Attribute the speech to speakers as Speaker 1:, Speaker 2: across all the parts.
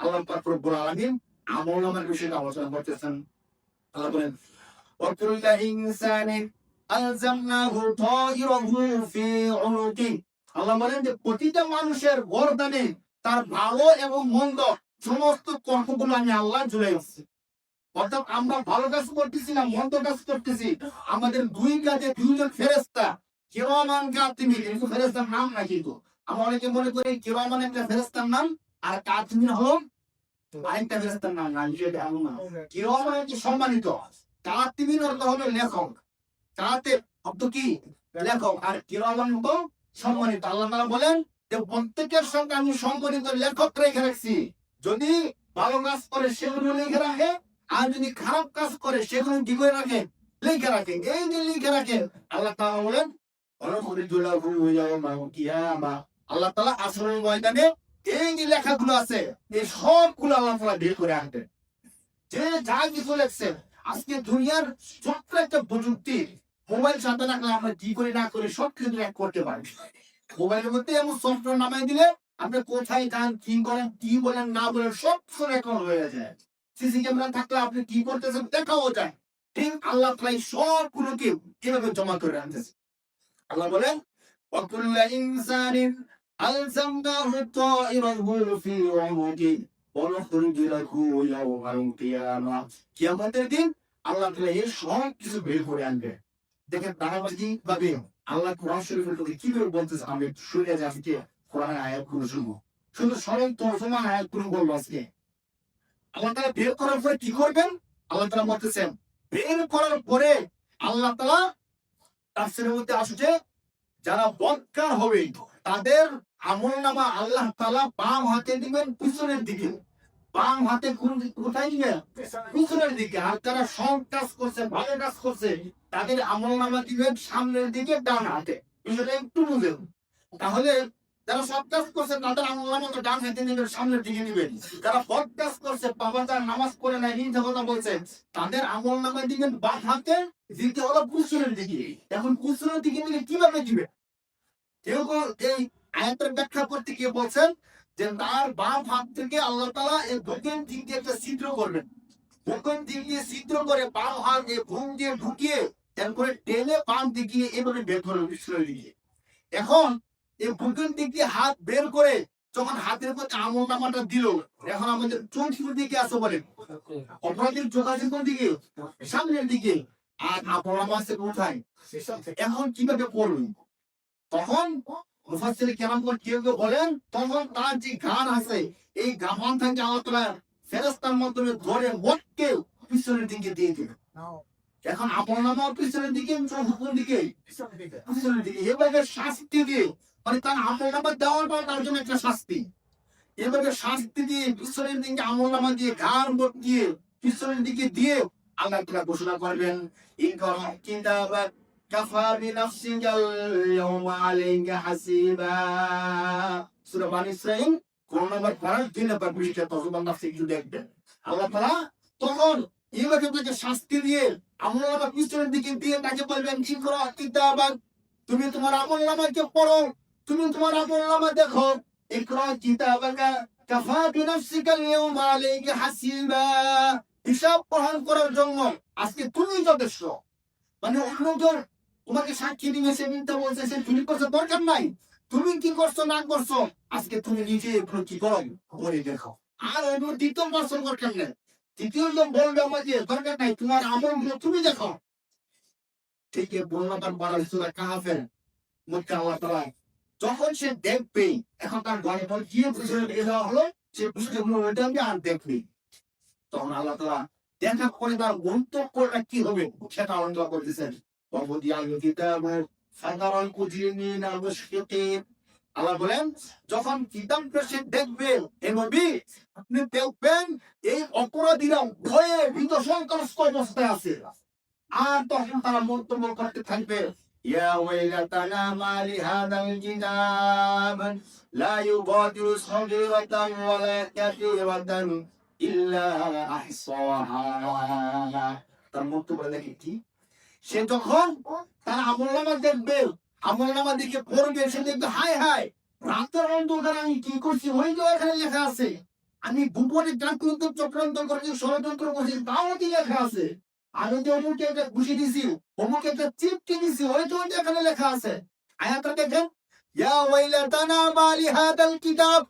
Speaker 1: আল্লাহ পাক রব্বুল আলামিন আমল বিষয়ে আলোচনা করতেছেন। আল্লাহ বলেন ইনসানি আলজামনাহু ফি উনুকি। আল্লাহ বলেন যে, প্রতিটা মানুষের গর্দানে তার ভালো এবং মন্দ সমস্ত কর্মগুলো আমি আল্লাহ জুড়ে আসছি অর্থাৎ আমরা ভালো কাজ করতেছি না, মন্দ কাজ করতেছি। আমাদের দুই কাজে দুইজন ফেরেস্তা কেউ মান কিন্তু ফেরেস্তার নাম না কিন্তু। আমরা অনেকে মনে করি কিরমান একটা ফেরেস্তার নাম আর কাতিমি হলো আরেকটা ফেরেস্তার নাম না যেটা এমন না কিরমান হচ্ছে সম্মানিত। কাতিমির অর্থ হলো লেখক। কাতে শব্দ কি? লেখক। আর তো সম্মানিত। আল্লাহ তাআলা বলেন যে প্রত্যেকের সঙ্গে আমি সম্মানিত লেখক রেখে রাখছি। যদি ভালো কাজ করে সেগুলো লিখে রাখে আর যদি খারাপ কাজ করে সেগুলো কি করে রাখে? লিখে রাখে। এই যে লিখে রাখে আল্লাহ তাআলা বলেন অনুখরিজুল্লাহু ইয়াওমা কিয়ামা আল্লাহ তাআলা আসরের ময়দানে এই যে লেখাগুলো আছে এই সবগুলো আল্লাহ তাআলা বের করে আনবেন যে যা কিছু লেখছে আজকে দুনিয়ার ছোট্ট একটা প্রযুক্তি মোবাইল সাথে রাখলে আমরা কি করে না করে সব কিছু এক করতে পারি মোবাইলের মধ্যে এমন সফটওয়্যার নামাই দিলে আপনি কোথায় যান কি করেন কি বলেন না বলেন সব কিছু রেকর্ড হয়ে যায় সিসি ক্যামেরা থাকলে আপনি কি করতেছেন দেখাও যায় ঠিক আল্লাহ তাআলা এই সবগুলোকে কিভাবে জমা করে আনতেছে আল্লাহ বলেন وكل إنسان ألزمناه طائره في عنقه ونخرج له يوم القيامة কিয়ামতের দিন আল্লাহ তাআলা এই সব কিছু বের করে আনবে দেখেন ধারাবাহিক ভাবে আল্লাহ কোরআন শরীফের তোকে কিভাবে বলতেছে আমি একটু শুনে যে আজকে কোরআন আয়াত গুলো শুনবো শুধু সরল তর্জমা আয়াত গুলো বলবো আজকে আল্লাহ তাআলা বের করার পরে কি করবেন আল্লাহ তাআলা বলতেছেন বের করার পরে আল্লাহ তাআলা তাফসীরের মধ্যে আসছে যারা বদকার হবে তাদের আমল নামা আল্লাহ তাআলা বাম হাতে দিবেন, পিছনের দিকে। বাম হাতে কোথায় দিবেন পিছনের দিকে। আর যারা সৎ কাজ করছে, ভালো কাজ করছে, তাদের আমল নামা দিবেন সামনের দিকে, ডান হাতে। বিষয়টা একটু বুঝেন। তাহলে যারা সৎ কাজ করছে, তাদের আমল তো ডান হাতে নেবেন, সামনের দিকে নেবেন। যারা বদ কাজ করছে, বাবা যারা নামাজ পড়ে নাই, মিথ্যা কথা বলছে, তাদের আমল নামা দিবেন বাম হাতে দিতে হলো পিছনের দিকে। এখন পিছনের দিকে নিলে কীভাবে দিবে? কেউ এই আয়াতের ব্যাখ্যা করতে গিয়ে বলছেন যে, তার বাম হাত থেকে আল্লাহ তাআলা এই দক্ষিণ দিক দিয়ে একটা ছিদ্র করবেন। দক্ষিণ দিক দিয়ে ছিদ্র করে বাম হাত দিয়ে ঘুম দিয়ে ঢুকিয়ে তারপরে টেনে বাম দিকে এভাবে বের করে দিকে। এখন এই দক্ষিণ দিক দিয়ে হাত বের করে যখন হাতের মধ্যে আমল নামাটা দিল, এখন আমাদের চোখের দিকে আসো বলেন? অপরাধের যোগাযোগ কোন দিকে? সামনের দিকে। আর নামা আছে কোথায়? এখন কীভাবে পড়বেন তখন মুফাসসির কেরাম কোন কেউ কেউ বলেন তখন তার যে গান আছে এই গামান থেকে আল্লাহ তাআলা ফেরেশতার মাধ্যমে ধরে মোটকে পিছনের দিকে দিয়ে দিবে। এখন আপনার নাম পিছনের দিকে চতুর্থ দিকে পিছনের দিকে। এভাবে শাস্তি দিয়ে মানে তার আমল নামা দেওয়াটা তার জন্য একটা শাস্তি। এভাবে শাস্তি দিয়ে পিছনের দিকে আমল নামা দিয়ে ঘাড় মোট দিয়ে পিছনের দিকে দিয়ে আল্লাহ তাআলা ঘোষণা করবেন। ইনকার কিতাবা কাফা বিনাফসিকা ইয়াউমা আলাইকা হাসিবা সূরা বানী ইসরাঈল কোন নাম্বার পাঁচ দুই নাম্বার পৃষ্ঠা তজমান নাফসি একটু দেখবেন আল্লাহ তাআলা তখন এইভাবে তাকে শাস্তি দিয়ে আমল নামা পিছনের দিকে দিয়ে তাকে বলবেন ইকরা কিতাবা তুমি তোমার আমল নামাকে পড়ো তুমি তোমার আমল নামা দেখো ইকরা কিতাবাকা কাফা বিনাফসিকা ইয়াউমা আলাইকা হাসিবা হিসাব গ্রহণ করার জন্য আজকে তুমি যথেষ্ট মানে অন্যজন তোমাকে সাক্ষী দিবে, সে মিথ্যা বলছে, সে চুরি করছে, দরকার নাই। তুমি কি করছ, না করছ, আজকে তুমি নিজে এগুলো কি করো করে দেখো। আর অন্য দ্বিতীয় দরকার নেই তৃতীয় লোক বলবে দরকার নাই, তোমার আমল তুমি দেখো। ঠিক বললাম তাআলা যখন সে দেখবে, এখন তার গল্প গিয়ে বুঝে এটা হলো, সে বুঝতে ওইটা আর দেখবে। তখন আল্লাহ দেখা করে তার গন্তব্যটা কি হবে, সেটা আনন্দ করতেছেন ووضع الكتاب فترى المجرمين مشفقين আল্লাহ বলেন যখন কিতাবটা সে দেখবে এ নবী আপনি দেখবেন এই অপরাধীরা ভয়ে ভীত সন্ত্রস্ত অবস্থায় আছে আর তখন তারা মন্তব্য করতে থাকবে يا ويلتنا ما لهذا الكتاب لا يغادر صغيرة ولا كبيرة إلا أحصاها তার মন্তব্য দেখে কি সে যখন তার আমল নামা দেখবে, আমল নামা দিকে পড়বে, সে দেখবে হাই হাই আমি কি করছি? ওই যে এখানে লেখা আছে, আমি চাকরিত চক্রান্ত করেছি ষড়যন্ত্র করছি, তাও কি লেখা আছে? আমি যে অমুকে একটা ঘুষি দিছি, অমুকে একটা চিপকে দিছি, ওই তো এখানে লেখা আছে। আয়াতটা দেখেন, ইয়া হাদাল কিতাব।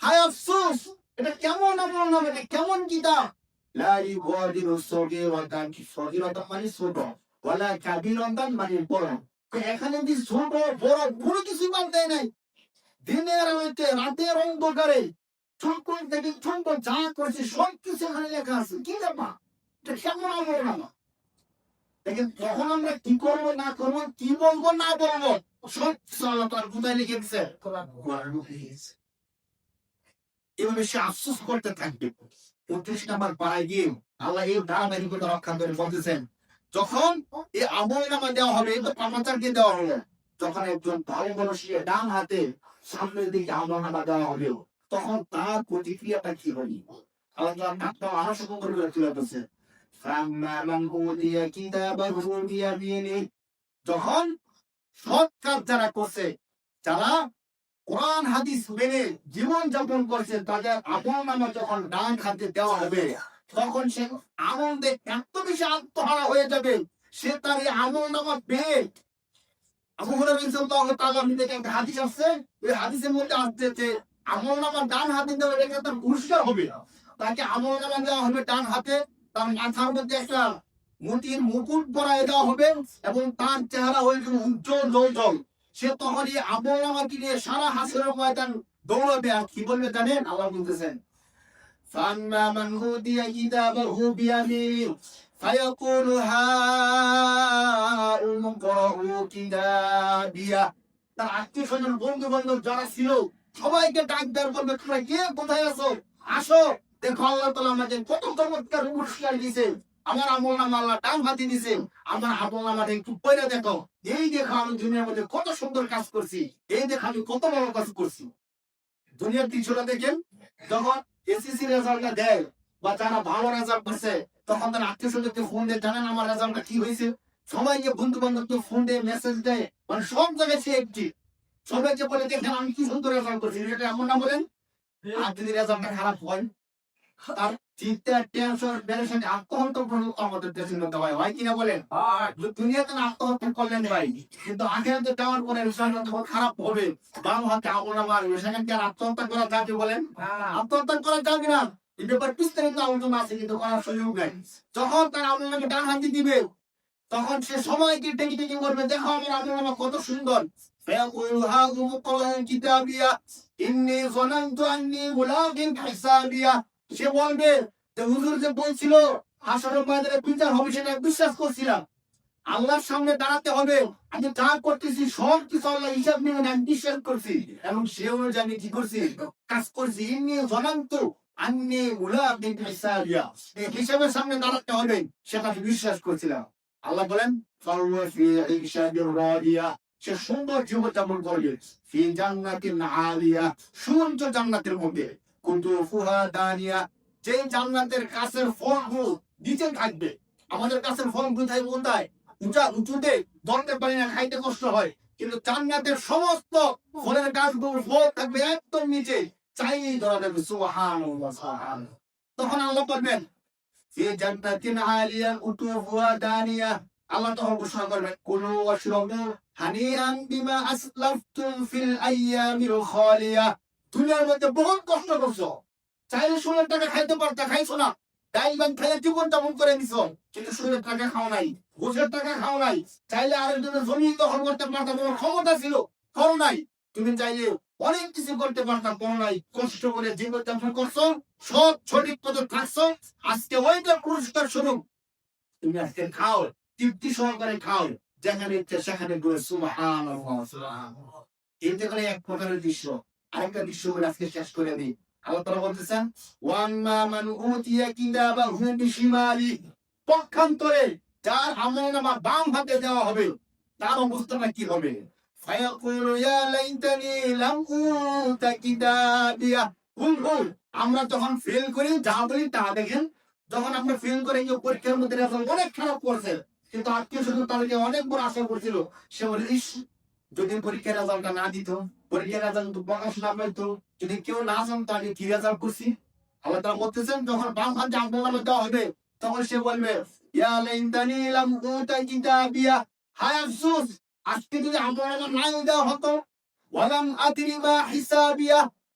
Speaker 1: হায় আফসোস, এটা কেমন আমল এটা কেমন কিতাব? লা ইউগাদিরু সগীরাতান কি মানে ছোট। ওয়ালা কাবীরাতান মানে বড় এখানে কি ছোট বড় কোনো কিছু দেয় নাই। দিনের হইতে রাতের অন্ধকারে থেকে যা করছে সব কিছু এখানে লেখা আছে। কি ব্যাপার? এটা কেমন আমল নামা দেখেন তখন আমরা কি করব না করব কি বলব না বলব সব কিছু আল্লাহ তার কোথায় লিখে দিচ্ছে। এভাবে সে আফসোস করতে থাকবে। উনত্রিশ নাম্বার পাড়ায় গিয়ে আল্লাহ এই রক্ষা করে বলতেছেন যখন এই আমল নামা দেওয়া হবে, তো পামাচারকে দেওয়া হলো। যখন একজন ভালো মানুষের ডান হাতে সামনের দিকে আমল নামা দেওয়া হবে, তখন তার প্রতিক্রিয়াটা কি হবে? যখন সৎ কাজ যারা করছে, যারা কোরআন, হাদিস মেনে জীবন যাপন করছে, তাদের আপন নামা যখন ডান খাতে দেওয়া হবে তখন সে আনন্দে এত বেশি আত্মহারা হয়ে যাবে, সে তার এই আমল নামা পেয়ে আবু একটা হাদিস ওই হাদিসের মধ্যে আসছে যে আমল নামা ডান হাতে দেওয়া তার পুরস্কার হবে। তাকে আমল নামা দেওয়া হবে ডান হাতে, তার মাথার মধ্যে একটা মুকুট পরায় দেওয়া হবে এবং তার চেহারা হয়ে যাবে উজ্জ্বল জল সে তখন এই আমল নামাকে নিয়ে সারা হাসির ময়দান দৌড়াবে আর কি বলবে জানেন? আল্লাহ বলতেছেন فأما من أوتي كتابه بيمينه فيقول هاؤم اقرءوا كتابيه তার আত্মীয় স্বজন বন্ধু বান্ধব যারা ছিল সবাইকে ডাক দেওয়ার বলবে তোমরা কে কোথায় আছো আসো দেখো আল্লাহ তালা আমাকে কত চমৎকার পুরস্কার দিয়েছে আমার আমল নামা আল্লাহ ডান হাতে দিছে আমার আমল নামাটা একটু পয়লা দেখো এই দেখো আমি দুনিয়ার মধ্যে কত সুন্দর কাজ করছি এই দেখো আমি কত বড় কাজ করছি দুনিয়ার দৃশ্যটা দেখেন যখন এসএসসি রেজাল্টটা দেয় বা যারা ভালো রেজাল্ট করছে তখন তারা আত্মীয় স্বজনকে ফোন দেয় জানেন আমার রেজাল্টটা কি হয়েছে। সবাইকে বন্ধু বান্ধবকে ফোন দেয় মেসেজ দেয়। মানে সব জায়গায় সে একটি সবাইকে বলে দেখেন আমি কি সুন্দর রেজাল্ট করছি। এটা এমন না বলেন? আর যদি রেজাল্টটা খারাপ হয় তার চিন্তা টেনশন টেনশন আত্মহত্যা করলে আমাদের দেশের মধ্যে হয় হয় কিনা বলেন দুনিয়াতে না আত্মহত্যা করলেন ভাই কিন্তু আখেরাতে যাওয়ার পরে রেজাল্ট যখন খারাপ হবে বাম হাতে আগুন আমার সেখানে কি আর আত্মহত্যা করা যাবে বলেন আত্মহত্যা করা যাবে না এই ব্যাপার বিস্তারিত আলোচনা আছে কিন্তু করার সুযোগ নাই যখন তার আপনাকে ডান হাতে দিবে তখন সে সবাইকে টেকে টেকে করবে দেখো আমার আমল আমার কত সুন্দর فيقول هاكم اقرأوا كتابيا إني ظننت أني ملاق حسابيا সে বলবে যে, হুজুর যে বলছিল, হাসরের ময়দানে বিচার হবে সেটা বিশ্বাস করছিলাম। আল্লাহর সামনে দাঁড়াতে হবে। আমি যা করতেছি, সব কিছু আল্লাহ হিসাব নিয়ে আমি বিশ্বাস করছি। এবং সেও জানি কি করছি, কাজ করছি। ইন্নি জনান্ত আন্নি হিসাবের সামনে দাঁড়াতে হবে, সেটা বিশ্বাস করছিলাম। আল্লাহ বলেন সে সুন্দর জীবন যাপন করবে। ফি জান্নাতিন আলিয়া। সুন্দর জান্নাতের মধ্যে। কুতুফুহা দানিয়া যে জান্নাতের কাছের ফলগুলো নিচে থাকবে। আমাদের কাছের ফল কোথায় কোথায়? উঁচা, উঁচুতে, ধরতে পারি না, খাইতে কষ্ট হয়। কিন্তু জান্নাতের সমস্ত ফলের গাছগুলো ফল থাকবে একদম নিচে। চাইলেই ধরা যাবে, সুবহানাল্লাহ তখন আল্লাহ বলবেন ফি জান্নাতিন আলিয়া কুতুফুহা দানিয়া, আল্লাহ তখন ঘোষণা করবেন, কুলু ওয়াশরাবু হানিয়ান বিমা আসলাফতুম ফিল আইয়ামিল খালিয়া। দুনিয়ার মধ্যে বহুত কষ্ট করছ। চাইলে ষোলোর টাকা খাইতে পারতা, খাইছো না। ডাইল বান খেলে জীবন যাপন করে নিছ। কিন্তু ষোলোর টাকা খাও নাই ঘুষের টাকা খাও নাই। চাইলে আরেকজনের জমি দখল করতে পারতাম তোমার ক্ষমতা ছিল করো নাই। তুমি চাইলে অনেক কিছু করতে পারতাম করো নাই। কষ্ট করে জীবন যাপন করছ সব সঠিক পথে থাকছো। আজকে ওইটার পুরস্কার স্বরূপ। তুমি আজকে খাও, তৃপ্তি সহকারে খাও। যেখানে ইচ্ছে সেখানে সুবহানাল্লাহ এইটা করে এক প্রকারের দৃশ্য। আরেকটা বলে আজকে শেষ করে দিই। আল্লাহ মান উতিয়া পক্ষান্তরে যার বাম হাতে দেওয়া হবে, তার অবস্থাটা কি হবে? ফায়াকুলু ইয়া লাইতানি লাম উতা কিতাবিয়া। হুম হুম, আমরা যখন ফেল করি, যা বলি তা দেখেন, যখন আমরা ফেল করে পরীক্ষার মধ্যে অনেক খারাপ করছে, কিন্তু আত্মীয় স্বজন তাদেরকে অনেক বড় আশা করছিল, সে বলে যদি পরীক্ষার রেজাল্টটা না দিত, পরীক্ষার রেজাল্ট প্রকাশ না পাইতো, যদি কেউ না জানতো আমি কি রেজাল্ট করছি? আল্লাহ তাআলা বলতেছেন, যখন বাম হাতে আঙ্গুল দেওয়া হবে, তখন সে বলবে আজকে যদি আমার দেওয়া হতো, ওয়ালাম আদরি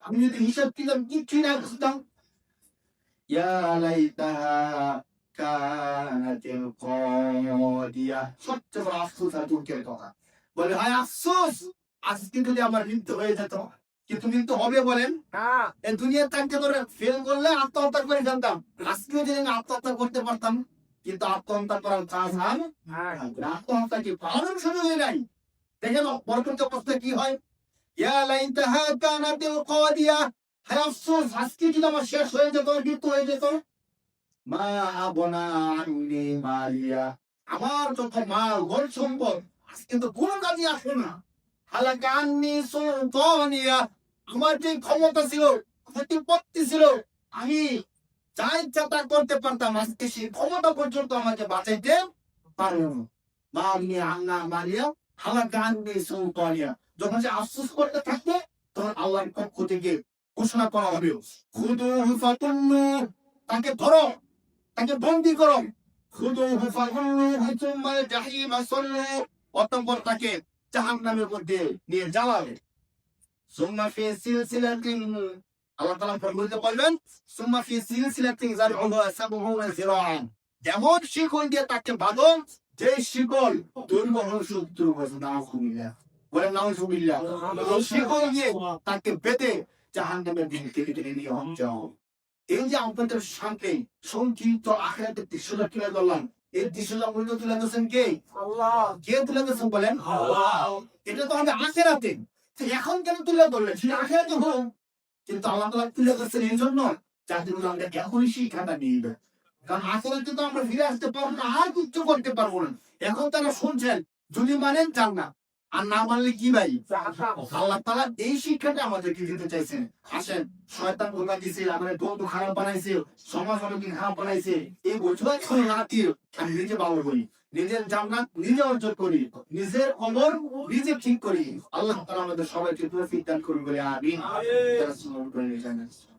Speaker 1: আমি যদি হিসাব কিতাব কিছুই না বুঝতাম। ইয়া লাইতাহা কানাতিল কাদিয়া। সবচেয়ে বড় আফসোস আর দুঃখের কথা। বলে হায় আফসোস আজকে যদি আমার মৃত্যু হয়ে যেত কিন্তু মৃত্যু হবে বলেন? এই দুনিয়ার ফেল করলে আত্মহত্যা করে জানতাম আজকে যদি আমি আত্মহত্যা করতে পারতাম কিন্তু আত্মহত্যা করার কাজ আর আত্মহত্যা কি পালানোর সুযোগ নাই। দেখেন পরবর্তী অবস্থা কি হয়? ইয়া লাইতাহা কানাতিল কাদিয়া। হায় আফসোস আজকে যদি আমার শেষ হয়ে যেত মৃত্যু হয়ে যেত? মা আবনা আন্নি মালিয়া। আমার যত মাল ঘর সম্পদ আজকে তো কোনো কাজে আসে না। হালাকা আন্নি সুলতানিয়া আমার যে ক্ষমতা ছিল ছিল, আমি যা ইচ্ছা তা করতে পারতাম। আজকে সেই ক্ষমতা পর্যন্ত আমাকে বাঁচাইতে পারল নিয়ে মারিয়া হালাকা আন্নি সুলতানিয়া যখন সে আফসোস করতে থাকবে তখন আল্লাহর পক্ষ থেকে ঘোষণা করা হবে। খুদু ফাতুল্লু, তাকে ধরো, তাকে বন্দি করো। খুদু ফাতুল্লু হুতুমাল জাহিম, সাল্লু। অতঃপর তাকে জাহান্নামের মধ্যে নিয়ে যাওয়া হবে সুম্মা ফি সিলসিলাতিন আল্লাহ তাআলা বলবেন, সুম্মা ফি সিলসিলাতিন যেমন শিকল দিয়ে তাকে বাঁধো, যে শিকল সূত্র বসে নাউজুবিল্লাহ। বলেন নাউজুবিল্লাহ। শিকল দিয়ে তাকে বেঁধে জাহান্নামের দিকে টেনে টেনে নিয়ে যাও এই যে আপনাদের সামনে সংক্ষিপ্ত আখেরাতের দৃশ্যটা তুলে ধরলাম এই দৃশ্যটা তুলে ধরছেন কে? কে তুলে ধরছেন বলেন? এটা তো আমি আখেরাতে। এখন কেন তুলে ধরলেন? আখেরাতে হোক। কিন্তু আল্লাহ তালা তুলে ধরছেন এই জন্য যাতে আমরা এখনই শিক্ষাটা নিয়ে নেবে। কারণ আখেরাতে তো আমরা ফিরে আসতে পারব না আর কিচ্ছু করতে পারব না। এখন তারা শুনছেন যদি মানেন চান না। আর না মানলে কি ভাই? আল্লাহ তালা এই শিক্ষাটা আমাদেরকে দিতে চাইছেন। আসেন শয়তান ধোকা দিছে? আমাদের বন্ধু খারাপ বানাইছে সমাজ অনেকদিন খারাপ বানাইছে। এই বোঝা নাতির আমি নিজে বাবু করি। নিজের জান্নাত নিজে অর্জন করি। নিজের অমর নিজে ঠিক করি। আল্লাহ তাআলা আমাদের সবাইকে তৌফিক দান করুন বলে। তারা